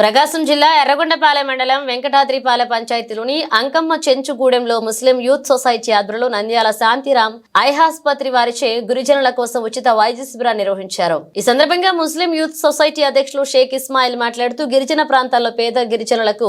ప్రకాశం జిల్లా ఎర్రగొండపాలెం మండలం వెంకటాద్రిపాలెం పంచాయతీలోని అంకమ్మ చెంచుగూడెంలో ముస్లిం యూత్ సొసైటీ ఆధ్వర్యంలో నంద్యాల శాంతిరామ్ ఐహాస్పత్రి వారిచే గురిజనుల కోసం ఉచిత వైద్య శిబిరాన్ని నిర్వహించారు. ఈ సందర్భంగా ముస్లిం యూత్ సొసైటీ అధ్యక్షులు షేక్ ఇస్మాయిల్ మాట్లాడుతూ గిరిజన ప్రాంతాల్లో పేద గిరిజనులకు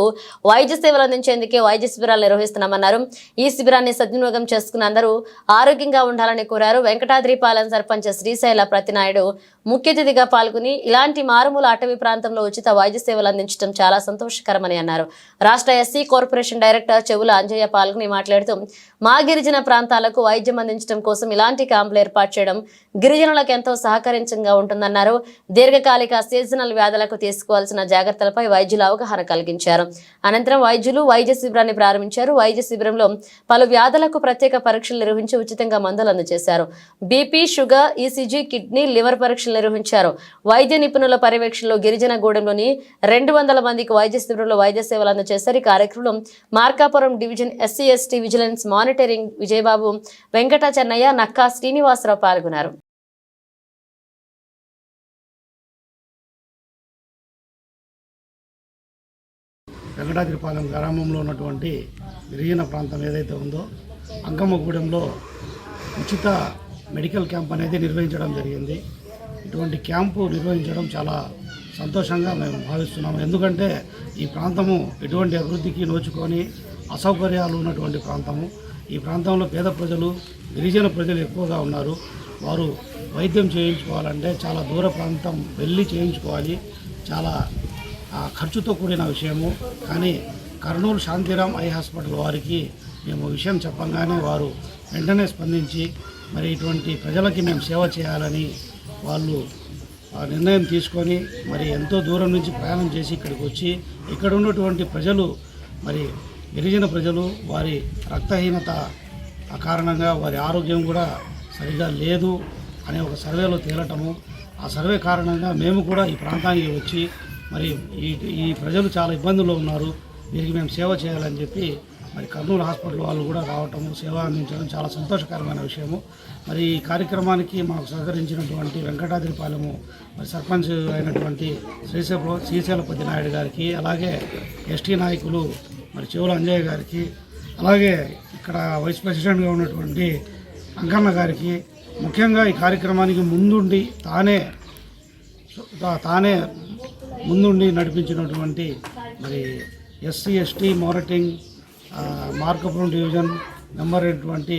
వైద్య సేవలు అందించేందుకే వైద్య శిబిరాలు నిర్వహిస్తున్నామన్నారు. ఈ శిబిరాన్ని సద్వినియోగం చేసుకున్న అందరూ ఆరోగ్యంగా ఉండాలని కోరారు. వెంకటాద్రిపాలెం సర్పంచ్ శ్రీశైల ప్రతినాయుడు ముఖ్య అతిథిగా పాల్గొని ఇలాంటి మారుమూల అటవీ ప్రాంతంలో ఉచిత వైద్య సేవలు అందించడం చాలా సంతోషకరమని అన్నారు. రాష్ట్ర ఎస్సీ కార్పొరేషన్ డైరెక్టర్ చెవుల అంజయ్య పాల్గొని మాట్లాడుతూ మా గిరిజన ప్రాంతాలకు వైద్యం అందించడం కోసం ఇలాంటి క్యాంపులు ఏర్పాటు చేయడం గిరిజనులకు ఎంతో సహకరించంగా ఉంటుందన్నారు. దీర్ఘకాలిక సీజనల్ వ్యాధులకు తీసుకోవాల్సిన జాగ్రత్తలపై వైద్యులు అవగాహన కలిగించారు. అనంతరం వైద్యులు వైద్య శిబిరాన్ని ప్రారంభించారు. వైద్య శిబిరంలో పలు వ్యాధులకు ప్రత్యేక పరీక్షలు నిర్వహించి ఉచితంగా మందులు అందజేశారు. BP sugar ECG kidney liver పరీక్షలు నిర్వహించారు. వైద్య నిపుణుల పర్యవేక్షణలో గిరిజన గూడెంలోని రెండు వందల మందికి వైద్య శిబిరంలో వైద్య సేవలు అందజేశారు. ఈ కార్యక్రమం Markapuram division SC ST vigilance monitoring Vijayababu Venkata Chennaiah Nakka Srinivasarao పాల్గొన్నారు. వెంకటాద్రిపాలెం గ్రామంలో ఉన్నటువంటి గిరిజన ప్రాంతం ఏదైతే ఉందో అంకమ్మగూడెంలో ఉచిత మెడికల్ క్యాంప్ అనేది నిర్వహించడం జరిగింది. ఇటువంటి క్యాంపు నిర్వహించడం చాలా సంతోషంగా మేము భావిస్తున్నాము. ఎందుకంటే ఈ ప్రాంతము ఎటువంటి అభివృద్ధికి నోచుకొని అసౌకర్యాలు ఉన్నటువంటి ప్రాంతము. ఈ ప్రాంతంలో పేద ప్రజలు గిరిజన ప్రజలు ఎక్కువగా ఉన్నారు. వారు వైద్యం చేయించుకోవాలంటే చాలా దూర ప్రాంతం వెళ్ళి చేయించుకోవాలి. చాలా ఖర్చుతో కూడిన విషయము. కానీ కర్నూలు శాంతిరామ్ ఐ హాస్పిటల్ వారికి మేము విషయం చెప్పంగానే వారు వెంటనే స్పందించి మరి ఇటువంటి ప్రజలకి మేము సేవ చేయాలని వాళ్ళు నిర్ణయం తీసుకొని మరి ఎంతో దూరం నుంచి ప్రయాణం చేసి ఇక్కడికి వచ్చి ఇక్కడ ఉన్నటువంటి ప్రజలు మరి గిరిజన ప్రజలు వారి రక్తహీనత కారణంగా వారి ఆరోగ్యం కూడా సరిగా లేదు అనే ఒక సర్వేలో తేలటము. ఆ సర్వే కారణంగా మేము కూడా ఈ ప్రాంతానికి వచ్చి మరి ఈ ఈ ప్రజలు చాలా ఇబ్బందుల్లో ఉన్నారు. వీరికి మేము సేవ చేయాలని చెప్పి మరి కర్నూలు హాస్పిటల్ వాళ్ళు కూడా రావటము సేవ అందించడం చాలా సంతోషకరమైన విషయము. మరి ఈ కార్యక్రమానికి మాకు సహకరించినటువంటి వెంకటాద్రిపాలెము మరి సర్పంచ్ అయినటువంటి శ్రీశైల శ్రీశైలపతి నాయుడు గారికి అలాగే ఎస్టీ నాయకులు మరి చెవుల అంజయ్య గారికి అలాగే ఇక్కడ వైస్ ప్రెసిడెంట్గా ఉన్నటువంటి అంకన్న గారికి ముఖ్యంగా ఈ కార్యక్రమానికి ముందుండి తానే తానే ముందుండి నడిపించినటువంటి మరి SC ST monitoring Markapuram division member అయినటువంటి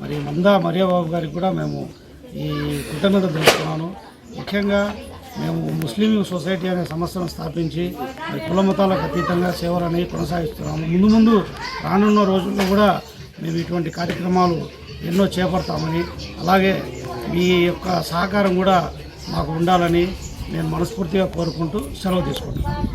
మరి మందా మరియాబాబు గారికి కూడా మేము ఈ కృతజ్ఞత తెలుపుతున్నాను. ముఖ్యంగా మేము ముస్లిం సొసైటీ అనే సంస్థను స్థాపించి మరి కుల మతాలకు అతీతంగా సేవలు అనేవి కొనసాగిస్తున్నాము. ముందు ముందు రానున్న రోజుల్లో కూడా మేము ఇటువంటి కార్యక్రమాలు ఎన్నో చేపడతామని అలాగే మీ యొక్క సహకారం కూడా మాకు ఉండాలని నేను మనస్ఫూర్తిగా కోరుకుంటూ సెలవు తీసుకుంటున్నాను.